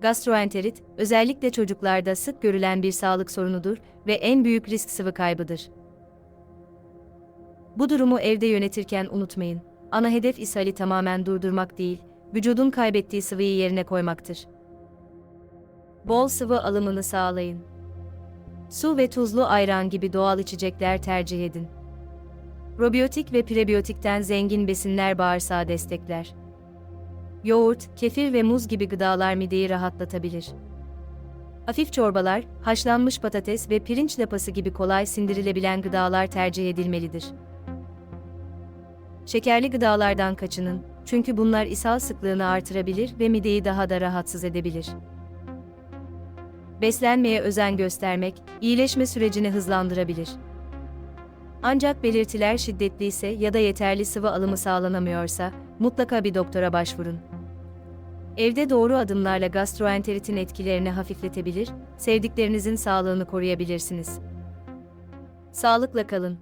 Gastroenterit, özellikle çocuklarda sık görülen bir sağlık sorunudur ve en büyük risk sıvı kaybıdır. Bu durumu evde yönetirken unutmayın. Ana hedef ishali tamamen durdurmak değil, vücudun kaybettiği sıvıyı yerine koymaktır. Bol sıvı alımını sağlayın. Su ve tuzlu ayran gibi doğal içecekler tercih edin. Probiyotik ve prebiyotikten zengin besinler bağırsağı destekler. Yoğurt, kefir ve muz gibi gıdalar mideyi rahatlatabilir. Hafif çorbalar, haşlanmış patates ve pirinç lapası gibi kolay sindirilebilen gıdalar tercih edilmelidir. Şekerli gıdalardan kaçının, çünkü bunlar ishal sıklığını artırabilir ve mideyi daha da rahatsız edebilir. Beslenmeye özen göstermek, iyileşme sürecini hızlandırabilir. Ancak belirtiler şiddetliyse ya da yeterli sıvı alımı sağlanamıyorsa, mutlaka bir doktora başvurun. Evde doğru adımlarla gastroenteritin etkilerini hafifletebilir, sevdiklerinizin sağlığını koruyabilirsiniz. Sağlıkla kalın.